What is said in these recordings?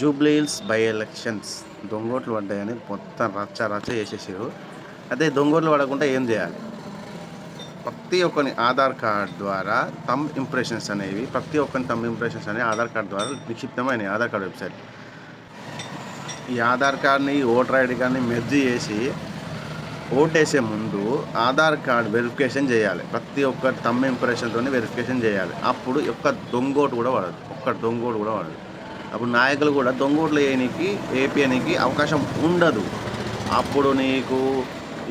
Jubilee Hills by elections దొంగోట్లు పడ్డాయని మొత్తం రచ్చ రచ్చ చేసేసారు అదే దొంగోట్లు పడకుండా ఏం చేయాలి? ప్రతి ఒక్కరి ఆధార్ కార్డ్ ద్వారా తమ్ ఇంప్రెషన్స్ అనేవి ప్రతి ఒక్కరి తమ్ ఇంప్రెషన్స్ అనేవి ఆధార్ కార్డ్ ద్వారా నిక్షిప్తమైన ఆధార్ కార్డ్ వెబ్సైట్. ఈ ఆధార్ కార్డ్ని ఓటర్ ఐడి కార్డ్ని మెర్జీ చేసి ఓటేసే ముందు ఆధార్ కార్డ్ వెరిఫికేషన్ చేయాలి. ప్రతి ఒక్క తమ్ ఇంప్రెషన్తో వెరిఫికేషన్ చేయాలి. అప్పుడు ఒక్క దొంగోటు కూడా పడదు ఒక్క దొంగోటు కూడా పడదు అప్పుడు నాయకులు కూడా దొంగోట్లు వేయడానికి ఏపీఎనికి అవకాశం ఉండదు. అప్పుడు నీకు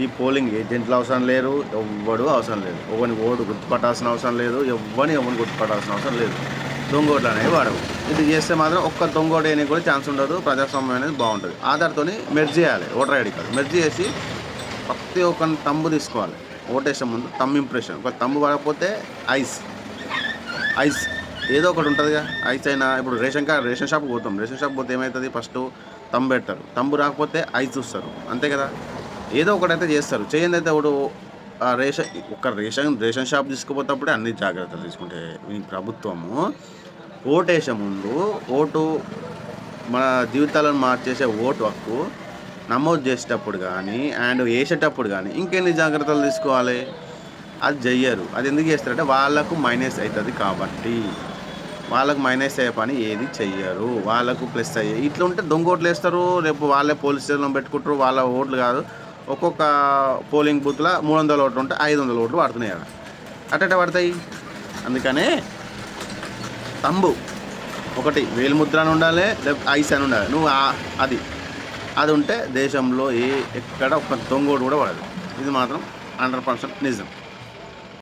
ఈ పోలింగ్ ఏజెంట్లు అవసరం లేరు ఎవ్వడు అవసరం లేదు. ఒకరిని ఓటు గుర్తుపట్టాల్సిన అవసరం లేదు ఎవ్వరిని ఎవరిని గుర్తుపట్టాల్సిన అవసరం లేదు. దొంగోట్లు అనేవి వాడవు. ఇది చేస్తే మాత్రం ఒక్క దొంగోటు వేయడానికి కూడా ఛాన్స్ ఉండదు ప్రజాస్వామ్యం అనేది బాగుంటుంది. ఆధార్తోని మెర్జ్ చేయాలి ఓటర్ ఐడి కార్డు. మెర్జ్ చేసి ప్రతి ఒక్కరిని తమ్ము తీసుకోవాలి. ఓటేసే ముందు తమ్ ఇంప్రెషన్. ఒక తమ్ము పడకపోతే ఐస్. ఐస్. ఏదో ఒకటి ఉంటుందిగా. ఐస్ అయినా ఇప్పుడు రేషన్ కార్డ్ రేషన్ షాప్కి పోతాం. రేషన్ షాప్ పోతే ఏమవుతుంది ఫస్ట్ తంబు పెడతారు. తంబు రాకపోతే ఐస్ చూస్తారు. అంతే కదా? ఏదో ఒకటైతే చేస్తారు. చేయండి అయితే ఒకడు ఆ రేషన్ ఒక రేషన్ రేషన్ షాప్ తీసుకుపోతేప్పుడే అన్ని జాగ్రత్తలు తీసుకుంటే ఈ ప్రభుత్వము ఓటేసే ముందు ఓటు మన జీవితాలను మార్చేసే ఓటు హక్కు నమోదు చేసేటప్పుడు కానీ అండ్ వేసేటప్పుడు కానీ ఇంకెన్ని జాగ్రత్తలు తీసుకోవాలి? అది చెయ్యరు అది ఎందుకు చేస్తారంటే వాళ్ళకు మైనస్ అవుతుంది కాబట్టి. వాళ్ళకు మైనస్ అయ్యే పని ఏది చెయ్యరు. వాళ్ళకు ప్లస్ అయ్యే ఇట్లా ఉంటే దొంగ ఓట్లు వేస్తారు. రేపు వాళ్ళే పోలీస్ స్టేషన్లో పెట్టుకుంటారు. వాళ్ళ ఓట్లు కాదు. ఒక్కొక్క పోలింగ్ బూత్లో మూడు వందల ఓట్లు ఉంటే ఐదు వందల ఓట్లు పడుతున్నాయి అక్కడ. అట్టట పడతాయి? అందుకనే తంబు ఒకటి వేలిముద్ర అని ఉండాలి లేకపోతే ఐస్ అని ఉండాలి. నువ్వు అది. అది ఉంటే దేశంలో ఏ ఎక్కడ ఒక దొంగోడు కూడా పడదు ఇది మాత్రం హండ్రెడ్ పర్సెంట్ నిజం.